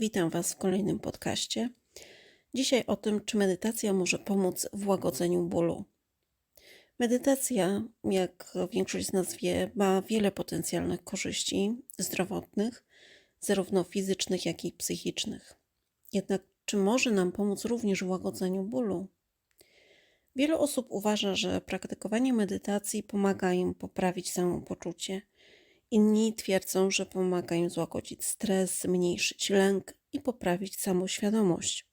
Witam Was w kolejnym podcaście. Dzisiaj o tym, czy medytacja może pomóc w łagodzeniu bólu. Medytacja, jak większość z nas wie, ma wiele potencjalnych korzyści zdrowotnych, zarówno fizycznych, jak i psychicznych. Jednak, czy może nam pomóc również w łagodzeniu bólu? Wiele osób uważa, że praktykowanie medytacji pomaga im poprawić samopoczucie Inni twierdzą, że pomaga im złagodzić stres, zmniejszyć lęk i poprawić samoświadomość.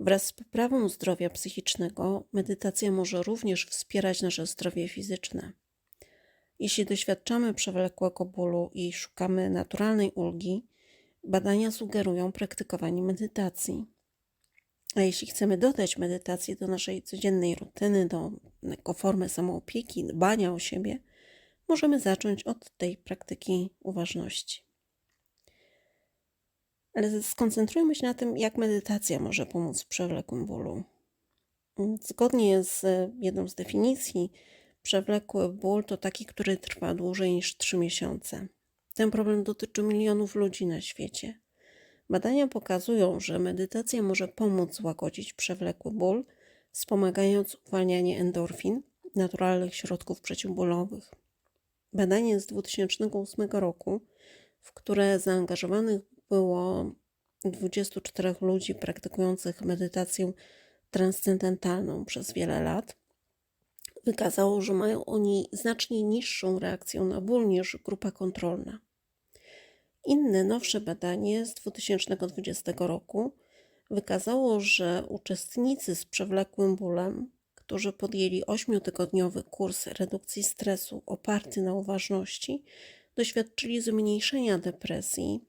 Wraz z poprawą zdrowia psychicznego, medytacja może również wspierać nasze zdrowie fizyczne. Jeśli doświadczamy przewlekłego bólu i szukamy naturalnej ulgi, badania sugerują praktykowanie medytacji. A jeśli chcemy dodać medytację do naszej codziennej rutyny, do jako formę samoopieki, dbania o siebie, możemy zacząć od tej praktyki uważności. Ale skoncentrujmy się na tym, jak medytacja może pomóc w przewlekłym bólu. Zgodnie z jedną z definicji, przewlekły ból to taki, który trwa dłużej niż 3 miesiące. Ten problem dotyczy milionów ludzi na świecie. Badania pokazują, że medytacja może pomóc złagodzić przewlekły ból, wspomagając uwalnianie endorfin, naturalnych środków przeciwbólowych. Badanie z 2008 roku, w które zaangażowanych było 24 ludzi praktykujących medytację transcendentalną przez wiele lat, wykazało, że mają oni znacznie niższą reakcję na ból niż grupa kontrolna. Inne, nowsze badanie z 2020 roku wykazało, że uczestnicy z przewlekłym bólem którzy podjęli ośmiotygodniowy kurs redukcji stresu oparty na uważności, doświadczyli zmniejszenia depresji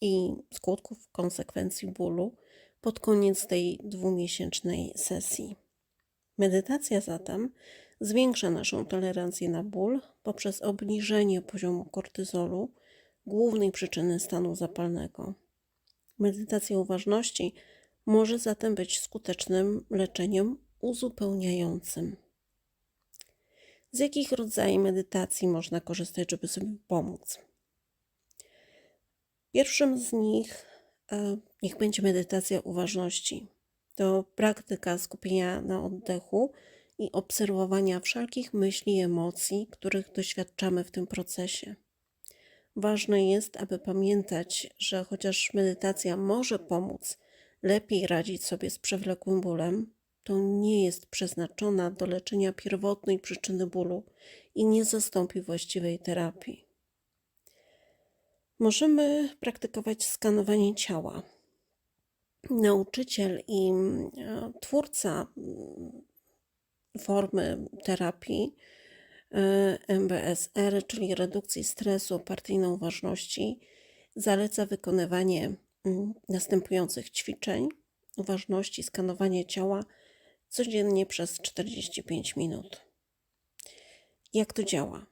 i skutków konsekwencji bólu pod koniec tej dwumiesięcznej sesji. Medytacja zatem zwiększa naszą tolerancję na ból poprzez obniżenie poziomu kortyzolu, głównej przyczyny stanu zapalnego. Medytacja uważności może zatem być skutecznym leczeniem uzupełniającym. Z jakich rodzajów medytacji można korzystać, żeby sobie pomóc? Pierwszym z nich e, niech będzie medytacja uważności. To praktyka skupienia na oddechu i obserwowania wszelkich myśli i emocji, których doświadczamy w tym procesie. Ważne jest, aby pamiętać, że chociaż medytacja może pomóc lepiej radzić sobie z przewlekłym bólem, to nie jest przeznaczona do leczenia pierwotnej przyczyny bólu i nie zastąpi właściwej terapii. Możemy praktykować skanowanie ciała. Nauczyciel i e, twórca mm, formy terapii e, MBSR, czyli redukcji stresu opartej na uważności, zaleca wykonywanie mm, następujących ćwiczeń uważności, skanowanie ciała codziennie przez 45 minut. Jak to działa?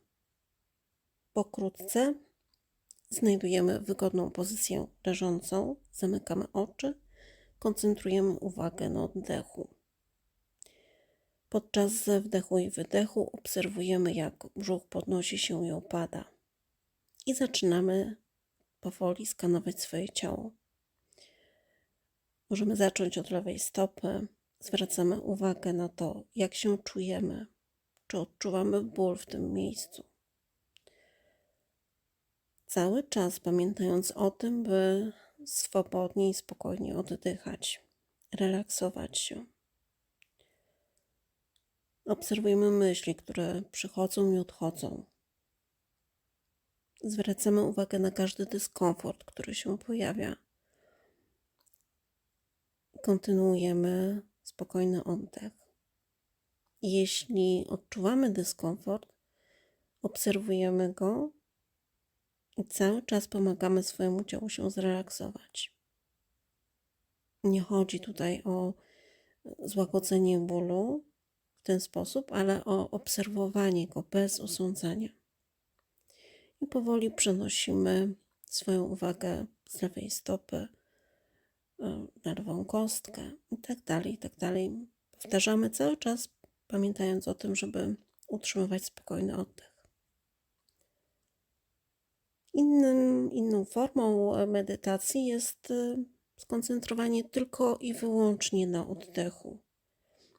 Pokrótce znajdujemy wygodną pozycję leżącą, zamykamy oczy, koncentrujemy uwagę na oddechu. Podczas wdechu i wydechu obserwujemy, jak brzuch podnosi się i opada. I zaczynamy powoli skanować swoje ciało. Możemy zacząć od lewej stopy, zwracamy uwagę na to, jak się czujemy, czy odczuwamy ból w tym miejscu. Cały czas pamiętając o tym, by swobodnie i spokojnie oddychać, relaksować się. Obserwujemy myśli, które przychodzą i odchodzą. Zwracamy uwagę na każdy dyskomfort, który się pojawia. Kontynuujemy spokojny oddech. Jeśli odczuwamy dyskomfort, obserwujemy go i cały czas pomagamy swojemu ciału się zrelaksować. Nie chodzi tutaj o złagodzenie bólu w ten sposób, ale o obserwowanie go bez osądzania. I powoli przenosimy swoją uwagę z lewej stopy E, na lewą kostkę i tak dalej, i tak. Powtarzamy cały czas, pamiętając o tym, żeby utrzymywać spokojny oddech. Innym, inną formą e, medytacji jest e, skoncentrowanie tylko i wyłącznie na oddechu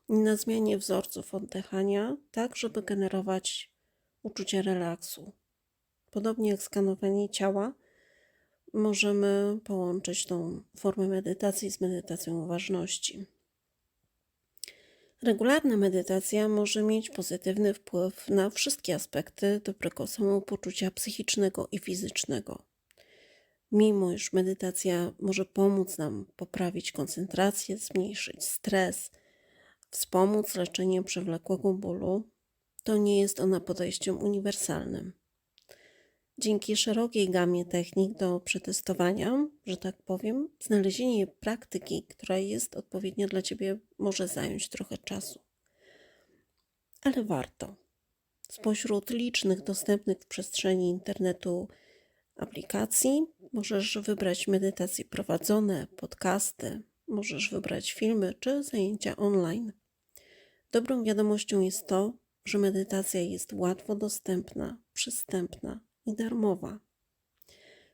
i na zmianie wzorców oddychania, tak żeby generować uczucie relaksu. Podobnie jak skanowanie ciała, możemy połączyć tą formę medytacji z medytacją uważności. Regularna medytacja może mieć pozytywny wpływ na wszystkie aspekty dobrego samopoczucia psychicznego i fizycznego. Mimo iż medytacja może pomóc nam poprawić koncentrację, zmniejszyć stres, wspomóc leczenie przewlekłego bólu, to nie jest ona podejściem uniwersalnym. Dzięki szerokiej gamie technik do przetestowania, że tak powiem, znalezienie praktyki, która jest odpowiednia dla Ciebie, może zająć trochę czasu. Ale warto. Spośród licznych dostępnych w przestrzeni internetu aplikacji możesz wybrać medytacje prowadzone, podcasty, możesz wybrać filmy czy zajęcia online. Dobrą wiadomością jest to, że medytacja jest łatwo dostępna, przystępna i darmowa.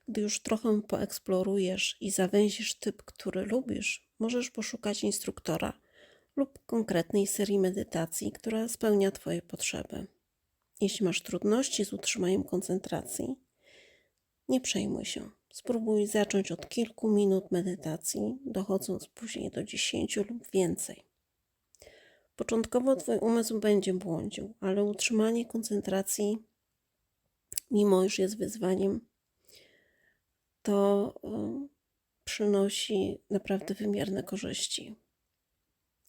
Gdy już trochę poeksplorujesz i zawęzisz typ, który lubisz, możesz poszukać instruktora lub konkretnej serii medytacji, która spełnia Twoje potrzeby. Jeśli masz trudności z utrzymaniem koncentracji, nie przejmuj się. Spróbuj zacząć od kilku minut medytacji, dochodząc później do dziesięciu lub więcej. Początkowo Twój umysł będzie błądził, ale utrzymanie koncentracji mimo iż jest wyzwaniem, to y, przynosi naprawdę wymierne korzyści.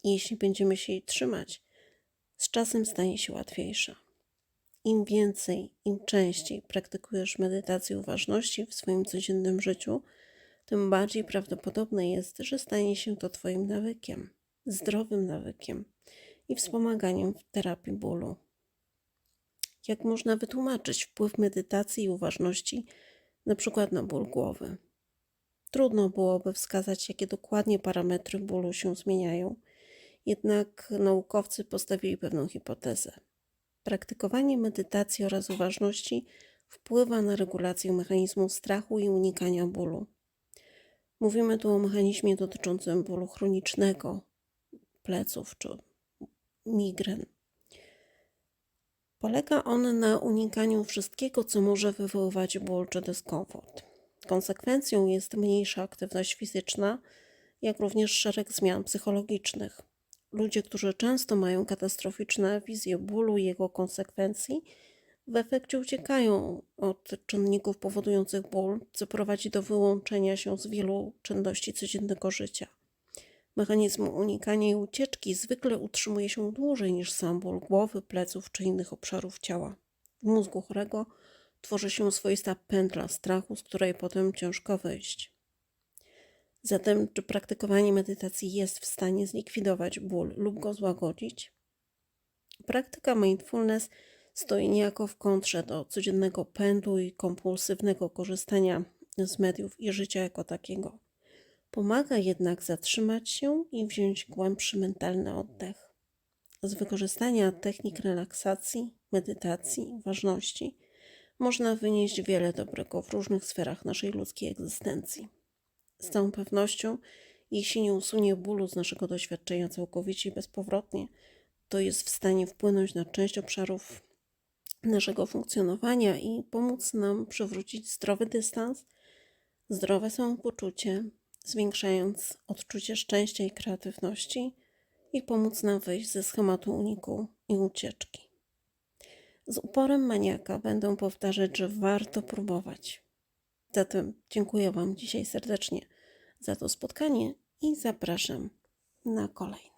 I jeśli będziemy się jej trzymać, z czasem stanie się łatwiejsza. Im więcej, im częściej praktykujesz medytację uważności w swoim codziennym życiu, tym bardziej prawdopodobne jest, że stanie się to Twoim nawykiem, zdrowym nawykiem i wspomaganiem w terapii bólu. Jak można wytłumaczyć wpływ medytacji i uważności, na przykład na ból głowy? Trudno byłoby wskazać, jakie dokładnie parametry bólu się zmieniają, jednak naukowcy postawili pewną hipotezę. Praktykowanie medytacji oraz uważności wpływa na regulację mechanizmu strachu i unikania bólu. Mówimy tu o mechanizmie dotyczącym bólu chronicznego, pleców czy migren. Polega on na unikaniu wszystkiego, co może wywoływać ból czy dyskomfort. Konsekwencją jest mniejsza aktywność fizyczna, jak również szereg zmian psychologicznych. Ludzie, którzy często mają katastroficzne wizje bólu i jego konsekwencji, w efekcie uciekają od czynników powodujących ból, co prowadzi do wyłączenia się z wielu czynności codziennego życia. Mechanizm unikania i ucieczki zwykle utrzymuje się dłużej niż sam ból głowy, pleców czy innych obszarów ciała. W mózgu chorego tworzy się swoista pętla strachu, z której potem ciężko wyjść. Zatem, czy praktykowanie medytacji jest w stanie zlikwidować ból lub go złagodzić? Praktyka mindfulness stoi niejako w kontrze do codziennego pędu i kompulsywnego korzystania z mediów i życia jako takiego. Pomaga jednak zatrzymać się i wziąć głębszy mentalny oddech. Z wykorzystania technik relaksacji, medytacji, ważności można wynieść wiele dobrego w różnych sferach naszej ludzkiej egzystencji. Z całą pewnością, jeśli nie usunie bólu z naszego doświadczenia całkowicie i bezpowrotnie, to jest w stanie wpłynąć na część obszarów naszego funkcjonowania i pomóc nam przywrócić zdrowy dystans, zdrowe samopoczucie, zwiększając odczucie szczęścia i kreatywności i pomóc nam wyjść ze schematu uniku i ucieczki. Z uporem maniaka będę powtarzać, że warto próbować. Zatem dziękuję Wam dzisiaj serdecznie za to spotkanie i zapraszam na kolejne.